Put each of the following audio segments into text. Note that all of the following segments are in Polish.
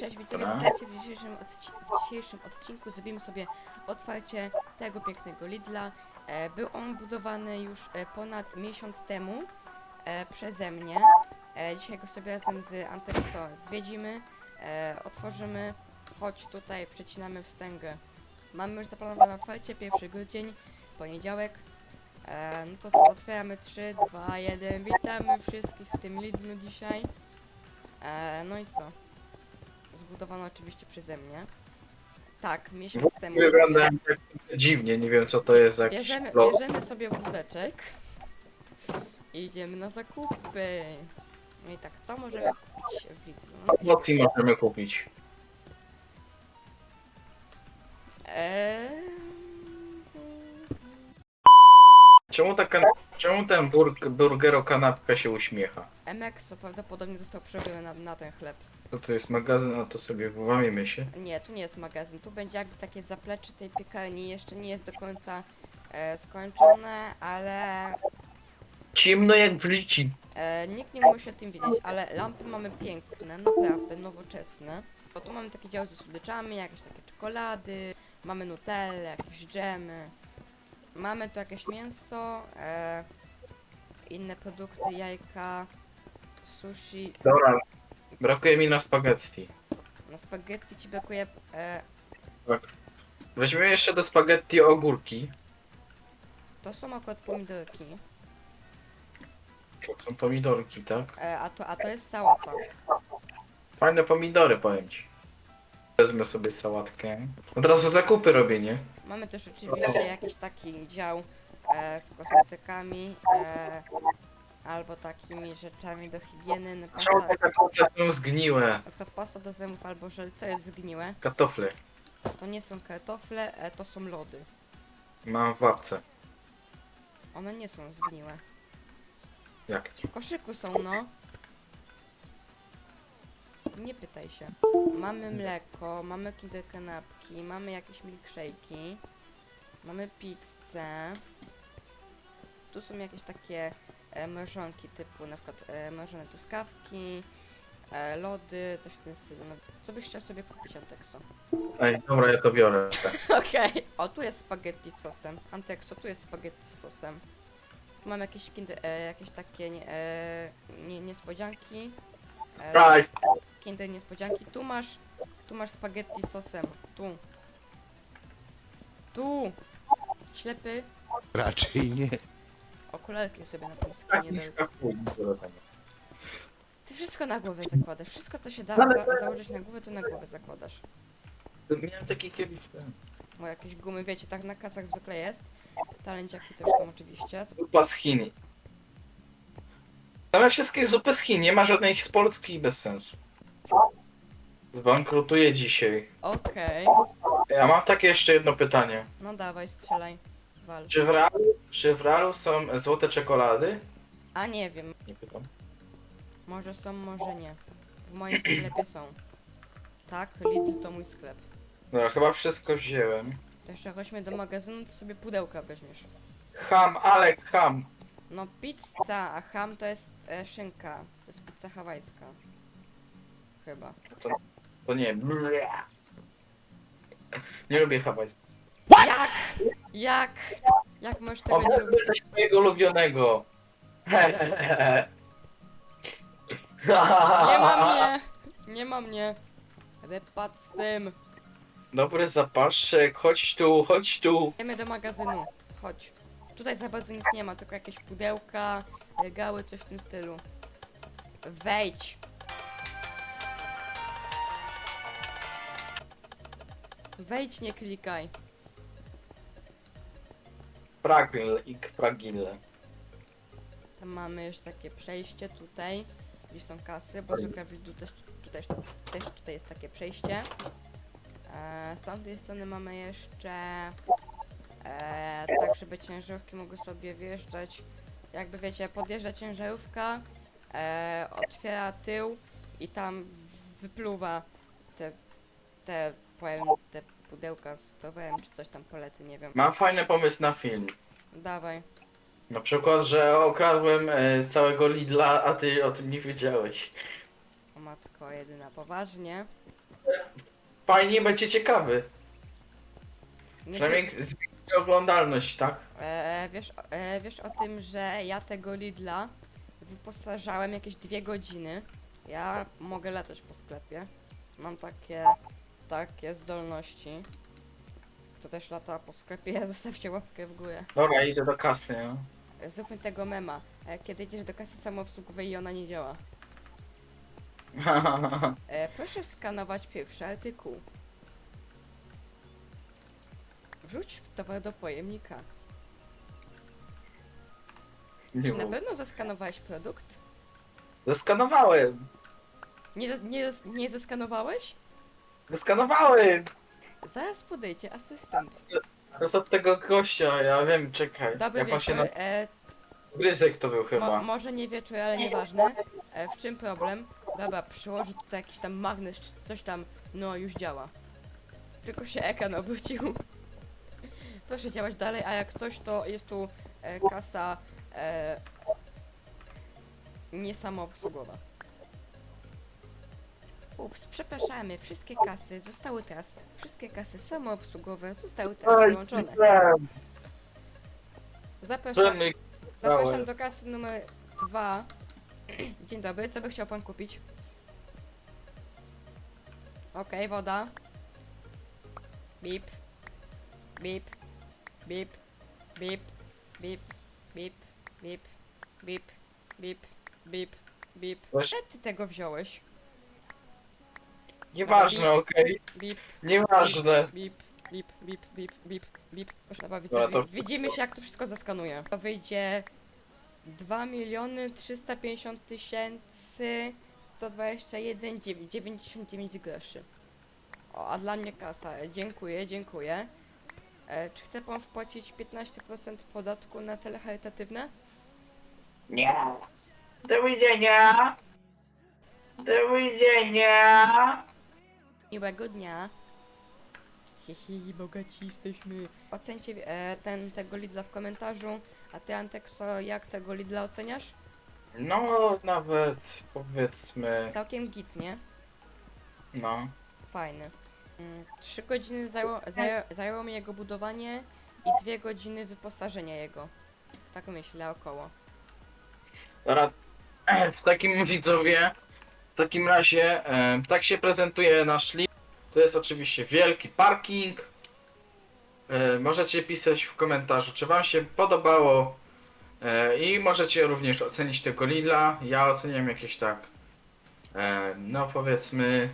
Cześć Dobra. witajcie w dzisiejszym, odci w dzisiejszym odcinku. Zrobimy sobie otwarcie tego pięknego Lidla. E, był on budowany już e, ponad miesiąc temu e, przeze mnie. E, dzisiaj go sobie razem z Antexo zwiedzimy, e, otworzymy. Chodź tutaj, przecinamy wstęgę. Mamy już zaplanowane otwarcie, pierwszy grudzień, poniedziałek. E, no to co, otwieramy 3, 2, 1. Witamy wszystkich w tym Lidlu dzisiaj. E, no i co? Zbudowano oczywiście przeze mnie. Tak, miesiąc temu. Wyglądają tak dziwnie, nie wiem co to jest za jakiś Bierzemy, bierzemy sobie wózeczek i idziemy na zakupy. No i tak, co możemy kupić w Lidlu? No, Mocji możemy kupić. eee, Czemu, ta kan- czemu ten burg- burgero kanapka się uśmiecha? MX prawdopodobnie został przerobiony na, na ten chleb. To to jest magazyn, a to sobie włamiemy się. Nie, tu nie jest magazyn. Tu będzie jakby takie zaplecze tej piekarni. Jeszcze nie jest do końca e, skończone, ale Ciemno jak w lici. E, nikt nie musi o tym wiedzieć, ale lampy mamy piękne, naprawdę nowoczesne. Bo tu mamy takie działy ze słodyczami, jakieś takie czekolady, mamy nutelle, jakieś dżemy. Mamy tu jakieś mięso, e, inne produkty, jajka, sushi. Dobra. Brakuje mi na spaghetti. Na spaghetti ci brakuje, e, Tak. Weźmiemy jeszcze do spaghetti ogórki. to są akurat pomidorki, To są pomidorki, tak? e, a, to, a to jest sałata. Fajne pomidory, powiem ci. Wezmę sobie sałatkę. Od razu zakupy robię, nie? Mamy też oczywiście jakiś taki dział e, z kosmetykami e, albo takimi rzeczami do higieny. Czemu pasta, te kartofle są zgniłe? na przykład pasta do zębów albo żel. Co jest zgniłe? Kartofle. To nie są kartofle, e, to są lody. Mam w łapce. One nie są zgniłe. Jak? W koszyku są, no. Nie pytaj się. Mamy mleko, mamy kinder kanapki, mamy jakieś milkshake'i, mamy pizzę. Tu są jakieś takie mrożonki typu na przykład e, mrożone truskawki, e, lody, coś w tym stylu. No, co byś chciał sobie kupić, Antexo? Ej, dobra, ja to biorę. Okej. O, tu jest spaghetti z sosem. Antexo, tu jest spaghetti z sosem. Tu mam jakieś, kinder, e, jakieś takie nie, e, nie, niespodzianki. E, Price! kinder niespodzianki. Tu masz, tu masz spaghetti z sosem. Tu. Tu. Ślepy. Raczej nie. Okularki sobie na tym Tak skinie. nie daj. skakuj. Ty wszystko na głowę zakładasz. Wszystko, co się da Ale- za, założyć na głowę, to na głowę zakładasz. Miałem taki kiedyś ten. Bo jakieś gumy, wiecie, tak na kasach zwykle jest. Talenciaki też są oczywiście. Zupa z Chin. Same wszystkie zupy z Chin, nie ma żadnej z Polski i bez sensu. Zbankrutuję dzisiaj. Okej. Ja mam takie jeszcze jedno pytanie. No dawaj, strzelaj. Wal. Czy w realu, czy w realu są złote czekolady? A nie wiem. Nie pytam. Może są, może nie. W moim sklepie są. Tak, Lidl to mój sklep. Dobra, chyba wszystko wziąłem. To jeszcze chodźmy do magazynu, to sobie pudełka weźmiesz. Ham, Alek, ham. No pizza, a ham to jest e, szynka. To jest pizza hawajska. Chyba. To nie. Nie lubię hawajskiego. Jak? Jak? Jak możesz tego nie lubić? Opowiedz coś twojego ulubionego. Nie ma mnie! Nie ma mnie! Wypad z tym! Dobry zapaszek, chodź tu, chodź tu. Idziemy do magazynu. Chodź. Tutaj za bardzo nic nie ma, tylko jakieś pudełka, regały, coś w tym stylu. Wejdź! Wejdź, nie klikaj. Pragil i pragile. Tam mamy już takie przejście tutaj, gdzie są kasy, bo Lidlu też, tu też, też tutaj jest takie przejście. E, z tamtej strony mamy jeszcze e, tak, żeby ciężarówki mogły sobie wjeżdżać. Jakby wiecie, podjeżdża ciężarówka, e, otwiera tył i tam wypluwa te, te, powiem, te pudełka z towarem czy coś tam polety, nie wiem. Mam fajny pomysł na film. Dawaj. Na przykład, że okradłem e, całego Lidla, a ty o tym nie wiedziałeś. O matko, jedyna, poważnie. fajnie będzie ciekawy. Nie Przynajmniej zwiększy oglądalność, tak? E, wiesz, o- e, wiesz o tym, że ja tego Lidla wyposażałem jakieś dwie godziny. Ja mogę latać po sklepie. Mam takie, takie zdolności. Kto też lata po sklepie, zostawcie łapkę w górę. Dobra, idę do kasy, Zróbmy tego mema. E, kiedy idziesz do kasy samoobsługowej i ona nie działa. E, proszę skanować pierwszy artykuł. Wrzuć towar do pojemnika. Czy na pewno zaskanowałeś produkt? Zeskanowałem! Nie, nie, nie zeskanowałeś? Zeskanowałem! Zaraz podejdzie asystent. To jest od tego gościa, ja wiem, czekaj. Dobry się wieczór. na... E, Gryzek to był mo, chyba. może nie wieczór, ale nieważne. E, w czym problem? Dobra, przyłożę tutaj jakiś tam magnes, czy coś tam. No, już działa. Tylko się ekran obrócił. Proszę działać dalej, a jak coś, to jest tu e, kasa e, niesamoobsługowa. Ups, przepraszamy, wszystkie kasy zostały teraz, wszystkie kasy samoobsługowe zostały teraz wyłączone. Zapraszam, Zapraszam do kasy numer dwa. Dzień dobry, co by chciał pan kupić? Okej, woda. Bip. Bip. Bip. Bip. Bip. Bip. Bip. Bip. Bip. Bip. Bip. Gdzie ty tego wziąłeś? Nieważne, okej? Bip. Nieważne. Bip, bip, bip, bip, bip, bip. Proszę dobra, Dobra, widzę, to- widzimy się jak to wszystko zaskanuje. To wyjdzie 2 miliony 350 tysięcy 121 dziewię- 99 groszy. O, a dla mnie kasa. Dziękuję, dziękuję. E, czy chce pan wpłacić 15% podatku na cele charytatywne? Nie. Do widzenia. Do widzenia. Miłego dnia. Hihi, bogaci jesteśmy. Ocencie e, ten, tego Lidla w komentarzu. A ty, Antekso, jak tego Lidla oceniasz? No, nawet powiedzmy, Całkiem git, nie? no. Fajny. Mm, Trzy godziny zajęło, zajęło, zajęło mi jego budowanie i dwie godziny wyposażenia jego. Tak myślę, około. Dobra, w takim widzowie, takim razie, e, tak się prezentuje nasz list. To jest oczywiście wielki parking. E, możecie pisać w komentarzu, czy wam się podobało. E, I możecie również ocenić tego Lidla. Ja oceniam jakieś tak, e, no powiedzmy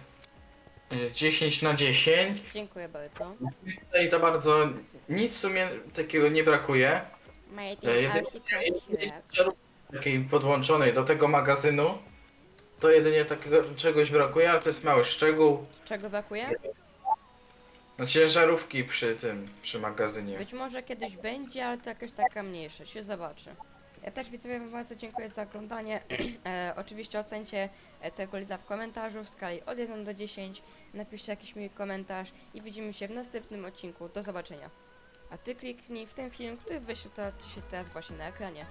e, 10 na 10. Dziękuję bardzo. Tutaj za bardzo nic w sumie takiego nie brakuje. Made E, in jedynie- architecture. jedynie takiej podłączonej do tego magazynu, to jedynie takiego czegoś brakuje, ale to jest mały szczegół. Czego brakuje? No ciężarówki przy tym, przy magazynie. Być może kiedyś będzie, ale to jakaś taka mniejsza, się zobaczy. Ja też widzowie wam bardzo dziękuję za oglądanie. e, oczywiście ocencie e, tego Lidla w komentarzu w skali od 1 do 10. Napiszcie jakiś miły komentarz i widzimy się w następnym odcinku. Do zobaczenia. A ty kliknij w ten film, który wyświetla ci się teraz właśnie na ekranie.